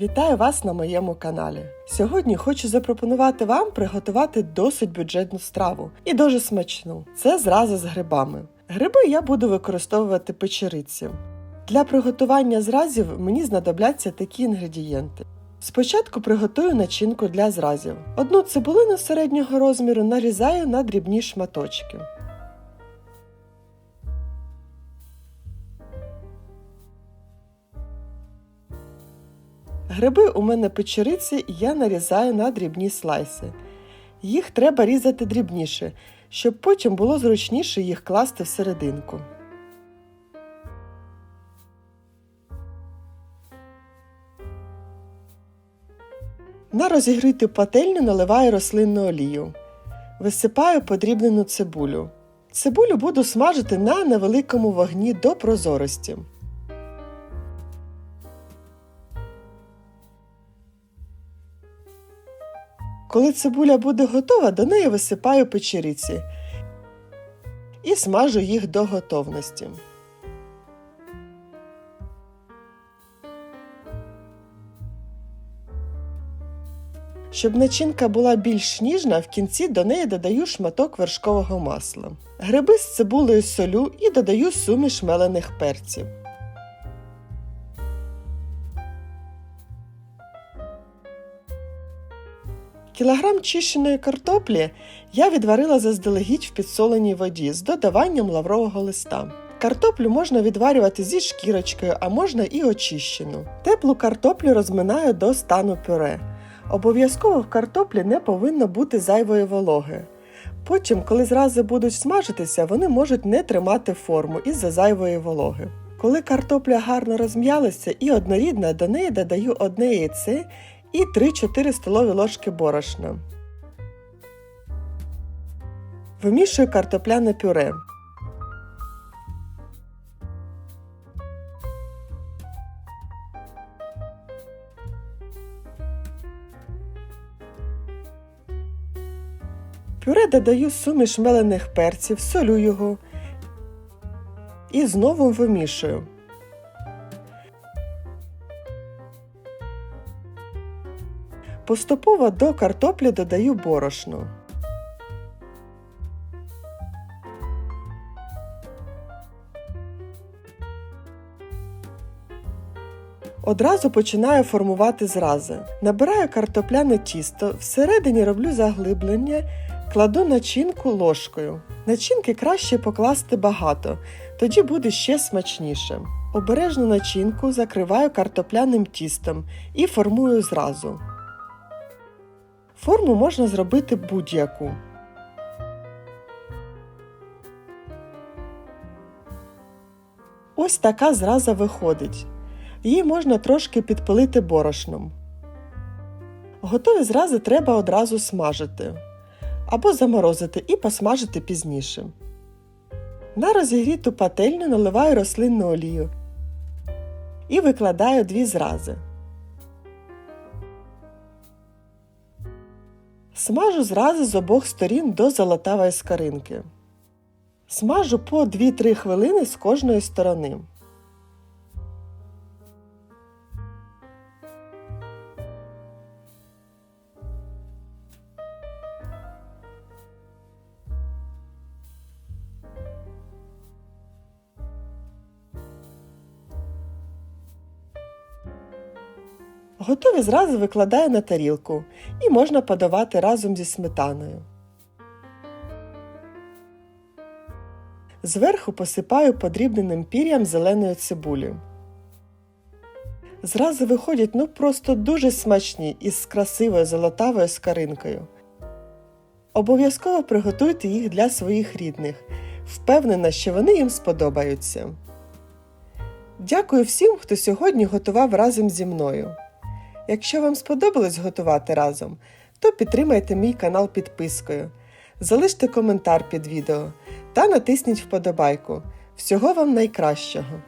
Вітаю вас на моєму каналі. Сьогодні хочу запропонувати вам приготувати досить бюджетну страву і дуже смачну. Це зрази з грибами. Гриби я буду використовувати печериці. Для приготування зразів мені знадобляться такі інгредієнти. Спочатку приготую начинку для зразів. Одну цибулину середнього розміру нарізаю на дрібні шматочки. Гриби у мене печериці я нарізаю на дрібні слайси. Їх треба різати дрібніше, щоб потім було зручніше їх класти всерединку. На розігріту пательню наливаю рослинну олію. Висипаю подрібнену цибулю. Цибулю буду смажити на невеликому вогні до прозорості. Коли цибуля буде готова, до неї висипаю печериці і смажу їх до готовності. Щоб начинка була більш ніжна, в кінці до неї додаю шматок вершкового масла. Гриби з цибулею солю і додаю суміш мелених перців. Кілограм чищеної картоплі я відварила заздалегідь в підсоленій воді з додаванням лаврового листа. Картоплю можна відварювати зі шкірочкою, а можна і очищену. Теплу картоплю розминаю до стану пюре. Обов'язково в картоплі не повинно бути зайвої вологи. Потім, коли зрази будуть смажитися, вони можуть не тримати форму із-за зайвої вологи. Коли картопля гарно розм'ялася і однорідна, до неї додаю одне яйце і 3-4 столові ложки борошна. Вимішую картопляне пюре. Пюре додаю суміш мелених перців, солю його і знову вимішую. Поступово до картоплі додаю борошно. Одразу починаю формувати зрази. Набираю картопляне тісто, всередині роблю заглиблення, кладу начинку ложкою. Начинки краще покласти багато, тоді буде ще смачніше. Обережну начинку закриваю картопляним тістом і формую зразу. Форму можна зробити будь-яку. Ось така зраза виходить. Її можна трошки підпилити борошном. Готові зрази треба одразу смажити або заморозити і посмажити пізніше. На розігріту пательню наливаю рослинну олію і викладаю дві зрази. Смажу зразу з обох сторін до золотавої скаринки. Смажу по 2-3 хвилини з кожної сторони. Готові зрази викладаю на тарілку і можна подавати разом зі сметаною. Зверху посипаю подрібненим пір'ям зеленої цибулі. Зрази виходять ну просто дуже смачні із красивою золотавою скаринкою. Обов'язково приготуйте їх для своїх рідних. Впевнена, що вони їм сподобаються. Дякую всім, хто сьогодні готував разом зі мною. Якщо вам сподобалось готувати разом, то підтримайте мій канал підпискою, залиште коментар під відео та натисніть вподобайку. Всього вам найкращого!